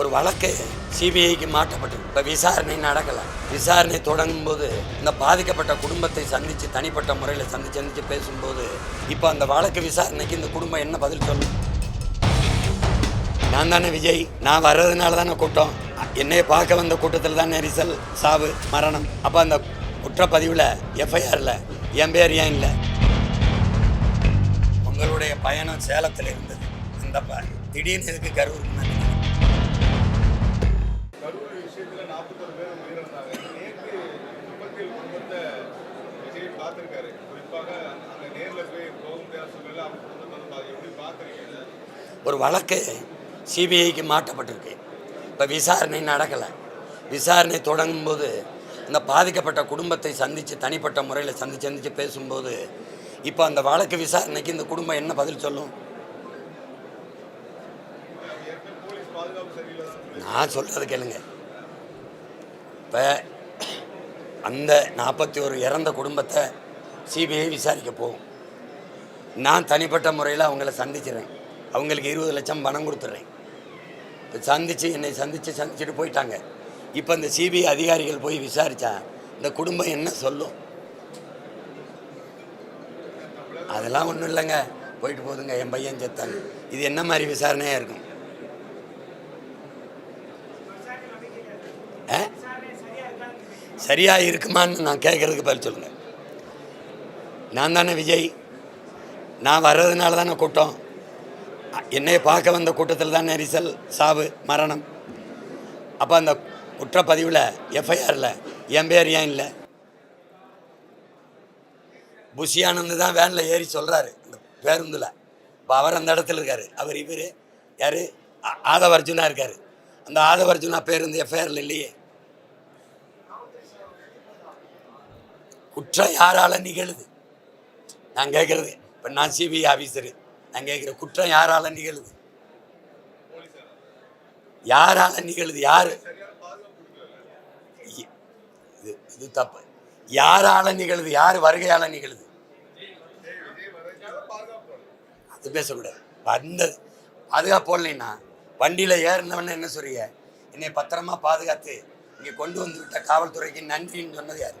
ஒரு வழக்கு சிபிஐக்கு மாற்றப்பட்டது. இப்போ விசாரணை நடக்கலை. விசாரணை தொடங்கும் போது இந்த பாதிக்கப்பட்ட குடும்பத்தை சந்தித்து தனிப்பட்ட முறையில் சந்தித்து சந்தித்து பேசும்போது இப்போ அந்த வழக்கு விசாரணைக்கு இந்த குடும்பம் என்ன பதில் சொல்லும் நான் தானே விஜய். நான் வர்றதுனால தானே கூட்டம். என்னைய பார்க்க வந்த கூட்டத்தில் தான் நெரிசல் சாவு மரணம். அப்போ அந்த குற்றப்பதிவில் எஃப்ஐஆரில் என் பேர் ஏன் இல்லை? உங்களுடைய பயணம் சேலத்தில் இருந்தது. அந்த திடீர்னு எதுக்கு கரூருக்கு ஒரு வழக்கு சிபிஐக்கு மாற்றப்பட்டிருக்கு. இப்போ விசாரணை நடக்கலை. விசாரணை தொடங்கும் போது இந்த பாதிக்கப்பட்ட குடும்பத்தை சந்தித்து தனிப்பட்ட முறையில் சந்தித்து சந்தித்து பேசும்போது இப்போ அந்த வழக்கு விசாரணைக்கு இந்த குடும்பம் என்ன பதில் சொல்லும்? நான் சொல்கிறது கேளுங்க. இப்போ அந்த நாற்பத்தி ஒரு இறந்த குடும்பத்தை சிபிஐ விசாரிக்க போகும். நான் தனிப்பட்ட முறையில் அவங்கள சந்திச்சிடுறேன் அவங்களுக்கு இருபது லட்சம் பணம் கொடுத்துட்றேன் இப்போ சந்தித்து என்னை சந்தித்து சந்திச்சுட்டு போயிட்டாங்க. இப்போ இந்த சிபிஐ அதிகாரிகள் போய் விசாரித்தா இந்த குடும்பம் என்ன சொல்லும்? அதெல்லாம் ஒன்றும் இல்லைங்க. போயிட்டு போதுங்க என் பையன் செத்தாங்க இது என்ன மாதிரி விசாரணையாக இருக்கும்? ஆ? இருக்குமான்னு நான் கேட்குறதுக்கு பதில் சொல்லுங்கள் நான் தானே விஜய்? நான் வர்றதுனால தானே கூட்டம். என்னை பார்க்க வந்த கூட்டத்தில் தான் நெரிசல் சாவு மரணம். அப்போ அந்த குற்றப்பதிவில் எஃப்ஐஆரில் என் பேர் ஏன் இல்லை? புஷியானந்து தான் வேனில் ஏறி சொல்கிறாரு இந்த பேருந்தில். இப்போ அவர் அந்த இடத்துல இருக்கார். அவர் இவர் யார்? ஆதவ அர்ஜுனா இருக்கார். அந்த ஆதவ அர்ஜுனா பேருந்து எஃப்ஐஆரில் இல்லையே. குற்றம் யாரால் நிகழுது? நான் கேட்குறது இப்போ நான் சிபிஐ ஆஃபீஸரு நான் கேட்குற குற்றம் யாரால நிகழுது? யாரால நிகழுது? யாரு? இது இது தப்பு. யாரால நிகழுது? யார் வருகையால் நிகழுது? அது பேசக்கூடாது. வந்தது. பாதுகாப்பு போடலைன்னா வண்டியில் ஏறினவன என்ன சொல்றீங்க? என்னை பத்திரமா பாதுகாத்து இங்கே கொண்டு வந்து விட்ட காவல்துறைக்கு நன்றின்னு சொன்னது யாரு?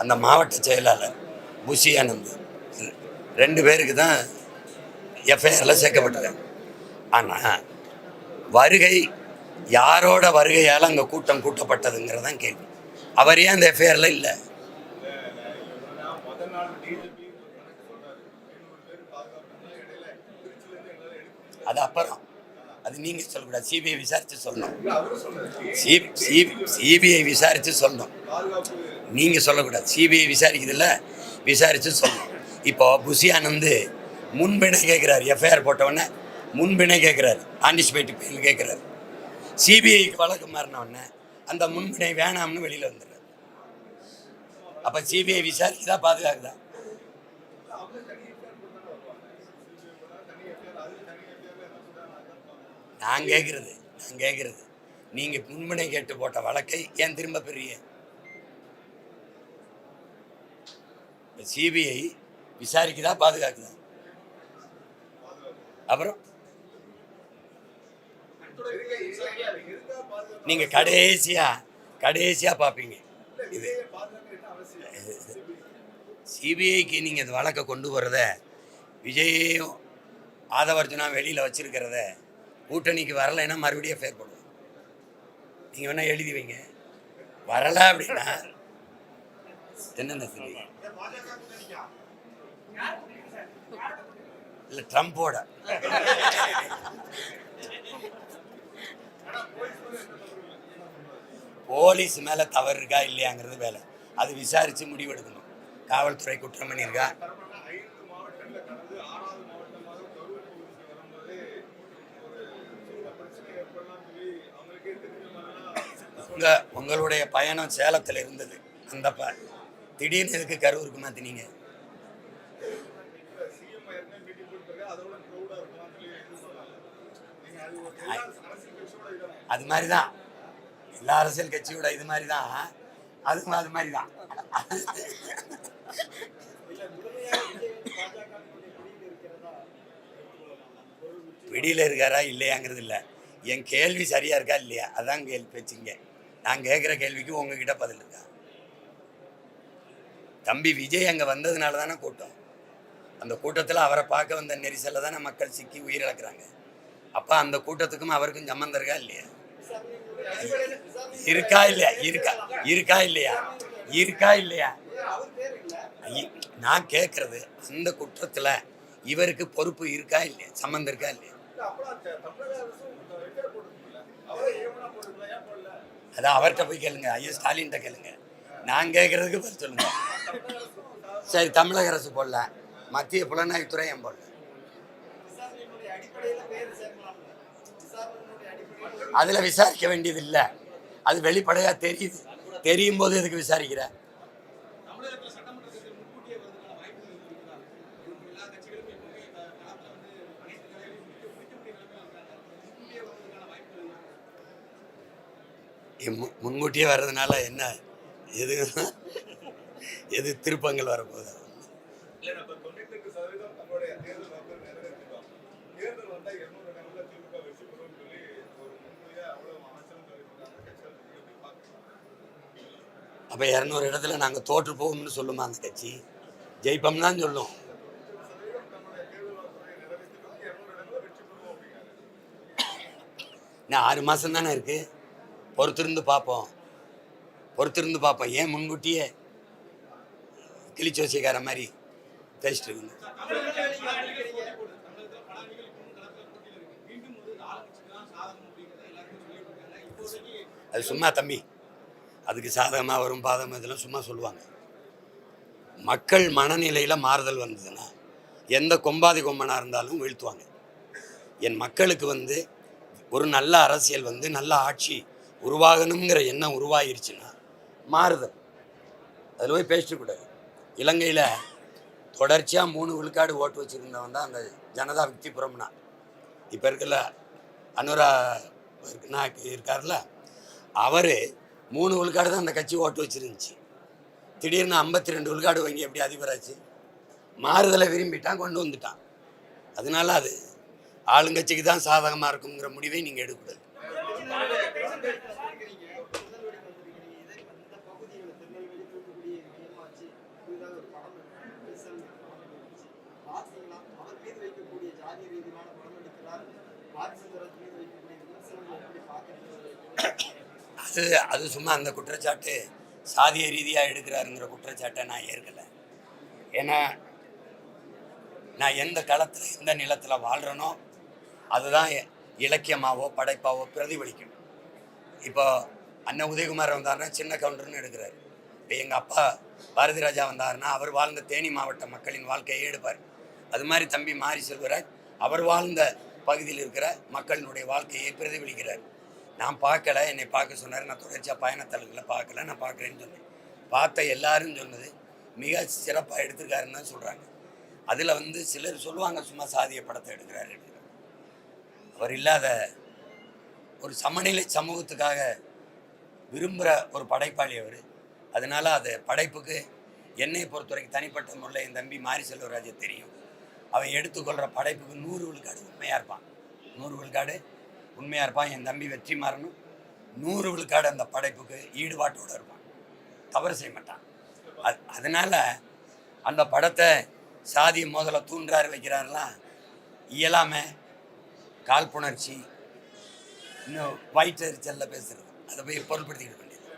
அந்த மாவட்ட செயலாளர் புஷி ஆனந்த். ரெண்டு பேருக்கு தான் எஃப்ஐஆரில் சேர்க்கப்பட்டது. ஆனால் வருகை யாரோட வருகையால் அங்கே கூட்டம் கூட்டப்பட்டதுங்கிறதான் கேள்வி. அவர் ஏன் அந்த எஃப்ஐஆரில் இல்லை? அது அப்புறம். அது நீங்கள் சொல்லக்கூடாது. சிபிஐ விசாரித்து சொல்லணும். சிபிஐ விசாரித்து சொல்லணும். நீங்கள் சொல்லக்கூடாது. சிபிஐ விசாரிக்குதுல்ல? விசாரித்து சொல்லணும் இப்போ புஷி முன்பினை முன்பிணை கேட்குறாரு எஃப்ஐஆர் போட்டவொடனே முன்பிணை கேட்குறாரு ஆன்டிசிபேட்டிவ் பெயில் கேட்குறாரு சிபிஐக்கு வழக்கு மாறினவுடனே அந்த முன்பினை வேணாம்னு வெளியில் வந்துடுறாரு. அப்போ சிபிஐ விசாரிக்குதா பாதுகாக்குதா? நான் கேட்குறது நான் கேட்குறது நீங்கள் முன்பினை கேட்டு போட்ட வழக்கை ஏன் திரும்ப பெரிய சிபிஐ விசாரிக்குதா பாதுகாக்குதா? அப்புறம்? நீங்க கடைசியா கடைசியா பார்ப்பீங்க இது சிபிஐக்கு நீங்கள் இந்த வழக்கை கொண்டு வரத விஜயையும் ஆதவர்ஜுனா வெளியில் வச்சுருக்கிறத கூட்டணிக்கு வரலைன்னா மறுபடியும் ஃபேர் பண்ணுவோம் நீங்கள் வேணால் எழுதி வைங்க. வரலை அப்படின்னா என்னென்ன இல்ல இல்லை ட்ரம்ப்போட போலீஸ் மேலே தவறு இருக்கா இல்லையாங்கிறது வேலை. அது விசாரித்து முடிவெடுக்கணும். காவல்துறை குற்றம் பண்ணியிருக்கா? உங்க உங்கள் உங்களுடைய பயணம் சேலத்தில் இருந்தது. அந்த ப திடீர்னு எதுக்கு கரூருக்கு மாற்றினீங்க தினீங்க அது எல்லா அரசியல் கட்சியோட மாதிரி தான் எல்லா அரசியல் கட்சியோட இது மாதிரி தான் அதுவும் அது மாதிரி தான் பிடியில் இருக்காரா இல்லையாங்கிறது இல்லை. என் கேள்வி சரியா இருக்கா இல்லையா? அதான் கேள்வி பேச்சுங்க நான் கேட்குற கேள்விக்கு உங்ககிட்ட பதில் இருக்கா? தம்பி விஜய் அங்கே வந்ததுனால தானே கூட்டம். அந்த கூட்டத்தில் அவரை பார்க்க வந்த நெரிசலில் தானே மக்கள் சிக்கி உயிரிழக்கிறாங்க. அப்போ அந்த கூட்டத்துக்கும் அவருக்கும் சம்மந்தம் இருக்கா இல்லையா? இருக்கா இல்லையா? இருக்கா. இருக்கா இல்லையா? இருக்கா இல்லையா? நான் கேட்கறது அந்த குற்றத்தில் இவருக்கு பொறுப்பு இருக்கா இல்லையா? சம்மந்தம் இருக்கா இல்லையா? அதான் அவர்கிட்ட போய் கேளுங்க. ஐயா ஸ்டாலின்கிட்ட கேளுங்க. நான் கேட்கறதுக்கு பதில் சொல்லுங்க. சரி தமிழக அரசு போடல. மத்திய புலனாய்வுத்துறை ஏன் போடல? அதில் விசாரிக்க வேண்டியது இல்லை அது வெளிப்படையாக தெரியுது. தெரியும் போது எதுக்கு விசாரிக்கிற? முன்கூட்டியே வர்றதுனால என்ன? எதுன்னா எது திருப்பங்கள் வரப்போகுது? அப்போ இரநூறு இடத்துல நாங்கள் தோற்று போவோம்னு சொல்லுமா அந்த கட்சி? ஜெயிப்போம் தான் சொல்லும். இன்னும் ஆறு மாதம் தானே இருக்குது பொறுத்திருந்து பார்ப்போம். பொறுத்திருந்து பார்ப்போம். ஏன் முன்கூட்டியே? கிளிச்சோசிக்கார மாதிரி பேசிட்டு இருக்குங்க அது சும்மா தம்பி. அதுக்கு சாதகமாக வரும் பாதகம் இதெல்லாம் சும்மா சொல்லுவாங்க. மக்கள் மனநிலையில் மாறுதல் வந்ததுன்னா எந்த கொம்பாதி கொம்பனாக இருந்தாலும் வீழ்த்துவாங்க. என் மக்களுக்கு வந்து ஒரு நல்ல அரசியல் வந்து நல்ல ஆட்சி உருவாகணுங்கிற எண்ணம் உருவாகிருச்சுன்னா மாறுதல். அதில் போய் பேசிட்டு கூடாது இலங்கையில் தொடர்ச்சியாக மூணு விழுக்காடு ஓட்டு வச்சுருந்தவன் தான் அந்த ஜனதா விக்திபுரம்னா இப்போ இருக்கல அனுரா நாக்கு இருக்கார்ல அவர் மூணு விழுக்காடு தான் அந்த கட்சி ஓட்டு வச்சுருந்துச்சு. திடீர்னு ஐம்பத்தி ரெண்டு விழுக்காடு வாங்கி எப்படி அதிபராச்சு? மாறுதலை விரும்பிட்டான் கொண்டு வந்துட்டான். அதனால அது ஆளுங்கட்சிக்கு தான் சாதகமாக இருக்குங்கிற முடிவை நீங்கள் எடுக்கக்கூடாது. அது அது சும்மா அந்த குற்றச்சாட்டு சாதிய ரீதியாக எடுக்கிறாருங்கிற குற்றச்சாட்டை நான் ஏற்கலை. ஏன்னா நான் எந்த களத்தில் எந்த நிலத்தில் வாழ்கிறேனோ அதுதான் இலக்கியமாகவோ இலக்கியமாவோ படைப்பாவோ பிரதிபலிக்கும். இப்போ அண்ணன் உதயகுமார் வந்தாருன்னா சின்ன கவுண்டர்னு எடுக்கிறாரு. இப்போ எங்கள் அப்பா பாரதி ராஜா வந்தாருன்னா அவர் வாழ்ந்த தேனி மாவட்ட மக்களின் வாழ்க்கையை எடுப்பார். அது மாதிரி தம்பி மாரி செல்வராஜ் அவர் வாழ்ந்த பகுதியில் இருக்கிற மக்களினுடைய வாழ்க்கையை பிரதிபலிக்கிறார். நான் பார்க்கல. என்னை பார்க்க சொன்னார். நான் தொடர்ச்சியாக பயணத்தலங்களை பார்க்கல. நான் பார்க்குறேன்னு சொன்னேன். பார்த்த எல்லாரும் சொன்னது. மிக சிறப்பாக எடுத்திருக்காருன்னு தான் சொல்கிறாங்க அதில் வந்து சிலர் சொல்லுவாங்க சும்மா சாதிய படத்தை எடுக்கிறாரு. அவர் இல்லாத ஒரு சமநிலை சமூகத்துக்காக விரும்புகிற ஒரு படைப்பாளி அவர். அதனால அது படைப்புக்கு என்னை பொறுத்தவரைக்கும் தனிப்பட்ட முறையில் என் தம்பி மாரி செல்வராஜை தெரியும். அவன் எடுத்துக்கொள்கிற படைப்புக்கு நூறு விழுக்காடு உண்மையாக இருப்பான். நூறு விழுக்காடு உண்மையாக இருப்பான் என் தம்பி வெற்றி மாறணும். நூறு விழுக்காடு அந்த படைப்புக்கு ஈடுபாட்டோடு இருப்பான். தவறு செய்ய மாட்டான். அது அதனால் அந்த படத்தை சாதி மோதலை தூண்டாறு வைக்கிறாருலாம் இயலாமை காழ்ப்புணர்ச்சி இன்னும் வயிற்றெரிச்சலில் பேசுறது. அதை போய் பொருட்படுத்திக்கிட்டு